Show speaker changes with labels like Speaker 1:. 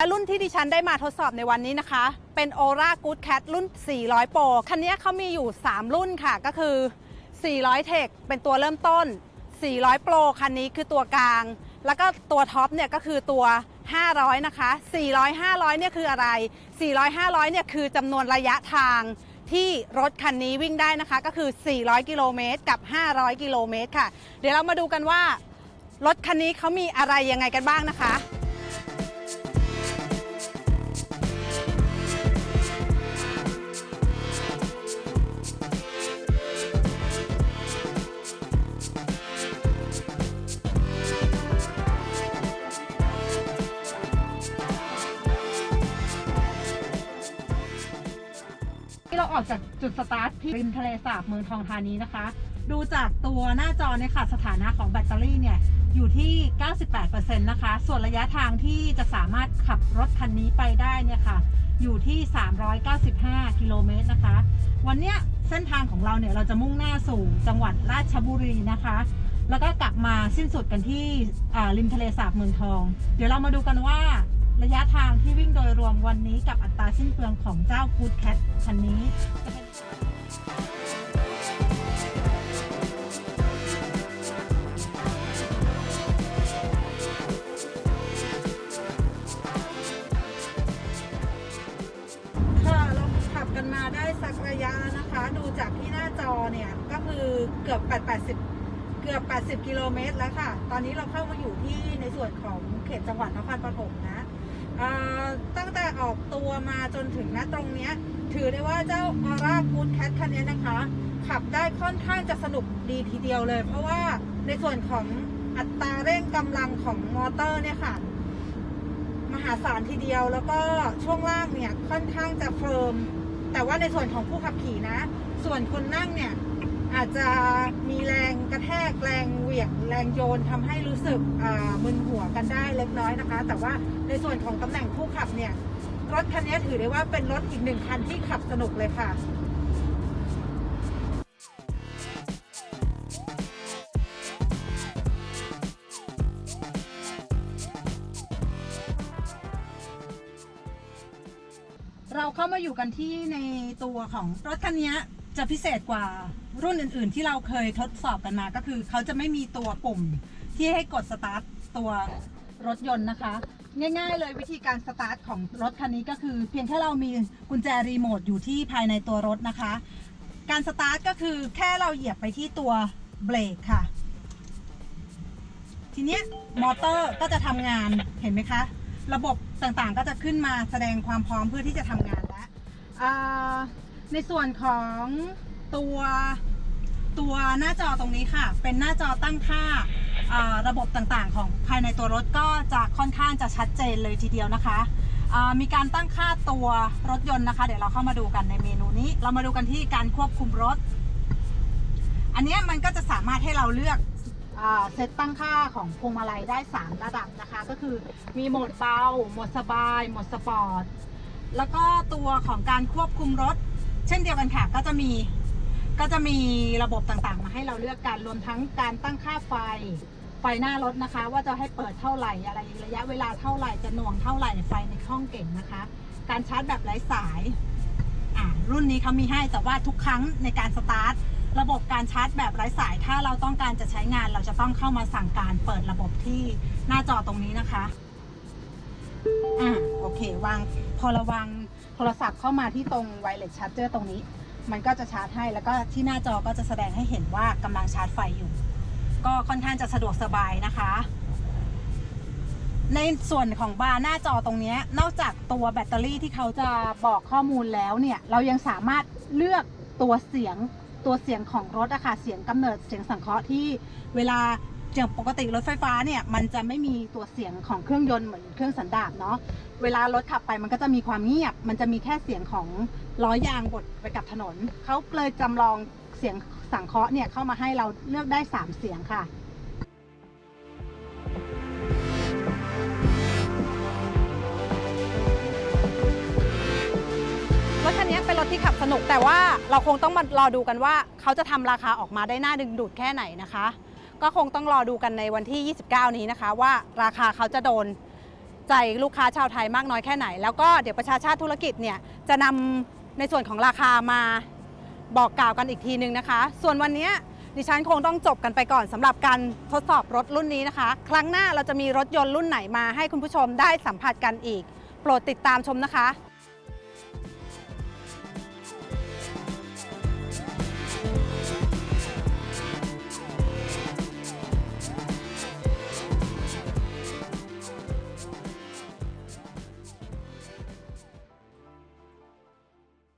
Speaker 1: รุ่นที่ดิฉันได้มาทดสอบในวันนี้นะคะ เป็น Aura Good Cat รุ่น 400 Pro คันนี้เขามีอยู่ 3 รุ่นค่ะ ก็คือ 400 Tech เป็นตัวเริ่มต้น 400 Pro คันนี้คือตัวกลาง แล้วก็ตัวท็อปเนี่ยก็คือตัว 500 นะคะ 400 500 เนี่ยคืออะไร 400 500 เนี่ยคือจำนวนระยะทางที่รถคันนี้วิ่งได้นะคะ ก็คือ 400 กิโลเมตรกับ 500 กิโลเมตรค่ะ เดี๋ยวเรามาดูกันว่า รถคันนี้เขามีอะไรยังไงกันบ้างนะคะ ที่เราออกจากจุดสตาร์ทที่ริมทะเลสาบเมืองทองธานีนะคะ ดูจากตัวหน้าจอเนี่ยค่ะสถานะของแบตเตอรี่เนี่ยอยู่ที่ 98%นะคะ ส่วนระยะทางที่จะสามารถขับรถคันนี้ไปได้เนี่ยค่ะ อยู่ที่ 395 กิโลเมตรนะคะ วันเนี้ยเส้นทางของเราเนี่ยเราจะมุ่งหน้าสู่จังหวัดราชบุรีนะคะ แล้วก็กลับมาสิ้นสุดกันที่ริมทะเลสาบเมืองทอง เดี๋ยวเรามาดูกันว่า ทางที่วิ่งโดยรวมวันนี้กับอัตราสิ้นเปลืองของเจ้า Good Cat คันนี้จะเป็นค่ะเราขับกันมาได้สักระยะแล้วนะคะ ดูจากที่หน้าจอเนี่ย ก็คือเกือบ 80 เกือบ 80 กิโลเมตรแล้วค่ะ ตอนนี้เราเข้ามาอยู่ที่ในส่วนของเขตจังหวัดนครปฐมนะ ตั้งแต่ออกตัวมาจนถึงณตรงเนี้ยถือได้ว่าเจ้า Aura Good Cat คันนี้นะคะ ขับได้ค่อนข้างจะสนุกดีทีเดียวเลย เพราะว่าในส่วนของอัตราเร่งกำลังของมอเตอร์เนี่ยค่ะ มหาศาลทีเดียวแล้วก็ช่วงล่างเนี่ยค่อนข้างจะเฟิร์มแต่ว่าในส่วนของผู้ขับขี่นะ ส่วนคนนั่งเนี่ยอาจจะมีแรงกระ แทกแรงเหวี่ยงแรงโยนทำให้รู้สึกมึนหัวกันได้เล็กน้อยนะคะ แต่ว่าในส่วนของตำแหน่งผู้ขับเนี่ยรถคันนี้ถือได้ว่าเป็นรถอีกหนึ่งคันที่ขับสนุกเลยค่ะเราเข้ามาอยู่กันที่ในตัวของรถคันนี้ จะพิเศษกว่ารุ่นอื่น ๆ ที่เราเคยทดสอบกันมาก็คือ เขาจะไม่มีตัวปุ่มที่ให้กดสตาร์ทตัวรถยนต์นะคะ ง่าย ๆ เลยวิธีการสตาร์ทของรถคันนี้ก็คือ เพียงแค่เรามีกุญแจรีโมทอยู่ที่ภายในตัวรถนะคะ การสตาร์ทก็คือแค่เราเหยียบไปที่ตัวเบรกค่ะ ทีนี้มอเตอร์ก็จะทำงานเห็นไหมคะ ระบบต่างๆก็จะขึ้นมาแสดงความพร้อมเพื่อที่จะทำงานแล้วอ่า ในส่วนของตัวตัวหน้าจอตรงนี้ค่ะ เป็นหน้าจอตั้งค่าระบบต่างๆ ของภายในตัวรถก็จะค่อนข้างจะชัดเจนเลยทีเดียวนะคะ มีการตั้งค่าตัวรถยนต์นะคะ เดี๋ยวเราเข้ามาดูกันในเมนูนี้ เรามาดูกันที่การควบคุมรถ อันนี้มันก็จะสามารถให้เราเลือกเซตตั้งค่าของพวงมาลัยได้ 3 ระดับนะคะ ก็คือมีโหมดเบา โหมดสบาย โหมดสปอร์ต แล้วก็ตัวของการควบคุมรถ เช่นเดียวกันค่ะก็จะมีก็จะมีระบบต่างๆ มาให้เราเลือกกันรวมทั้งการตั้งค่าไฟไฟหน้ารถนะคะ ว่าจะให้เปิดเท่าไหร่อะไรระยะเวลาเท่าไหร่จะหน่วงเท่าไหร่ไฟในห้องเก่งนะคะ การชาร์จแบบไร้สายอ่ารุ่นนี้เขามีให้แต่ว่าทุกครั้งในการสตาร์ทระบบการชาร์จแบบไร้สาย ถ้าเราต้องการจะใช้งานเราจะต้องเข้ามาสั่งการเปิดระบบที่หน้าจอตรงนี้นะคะอ่าโอเควางพอราวาง โทรศัพท์เข้ามาที่ตรงไวเลสชาร์จเจอร์ตรงนี้ มันก็จะชาร์จให้แล้วก็ที่หน้าจอก็จะแสดงให้เห็นว่ากำลังชาร์จไฟอยู่ ก็ค่อนข้างจะสะดวกสบายนะคะ ในส่วนของบาร์หน้าจอตรงนี้นอกจากตัวแบตเตอรี่ที่เขาจะบอกข้อมูลแล้วเนี่ย เรายังสามารถเลือกตัวเสียงตัวเสียงของรถอะค่ะเสียงกำเนิดเสียงสังเคราะห์ที่เวลา อย่างปกติรถไฟฟ้าเนี่ยมันจะไม่มีตัวเสียงของเครื่องยนต์เหมือนเครื่องสันดาปเนาะเวลารถขับไปมันก็จะมีความเงียบ มันจะมีแค่เสียงของล้อยางบดไปกับถนนเขาเลยจำลองเสียงสังเคราะห์เนี่ยเข้ามาให้เราเลือกได้สามเสียงค่ะรถคันนี้เป็นรถที่ขับสนุกแต่ว่าเราคงต้องมารอดูกันว่าเขาจะทำราคาออกมาได้น่าดึงดูดแค่ไหนนะคะ ก็คงต้องรอดูกันในวันที่ 29 นี้นะคะ ว่าราคาเขาจะโดนใจลูกค้าชาวไทยมากน้อยแค่ไหน แล้วก็เดี๋ยวประชาชาติธุรกิจเนี่ยจะนำในส่วนของราคามาบอกกล่าวกันอีกทีนึงนะคะ ส่วนวันนี้ดิฉันคงต้องจบกันไปก่อนสำหรับการทดสอบรถรุ่นนี้นะคะ ครั้งหน้าเราจะมีรถยนต์รุ่นไหนมาให้คุณผู้ชมได้สัมผัสกันอีก โปรดติดตามชมนะคะ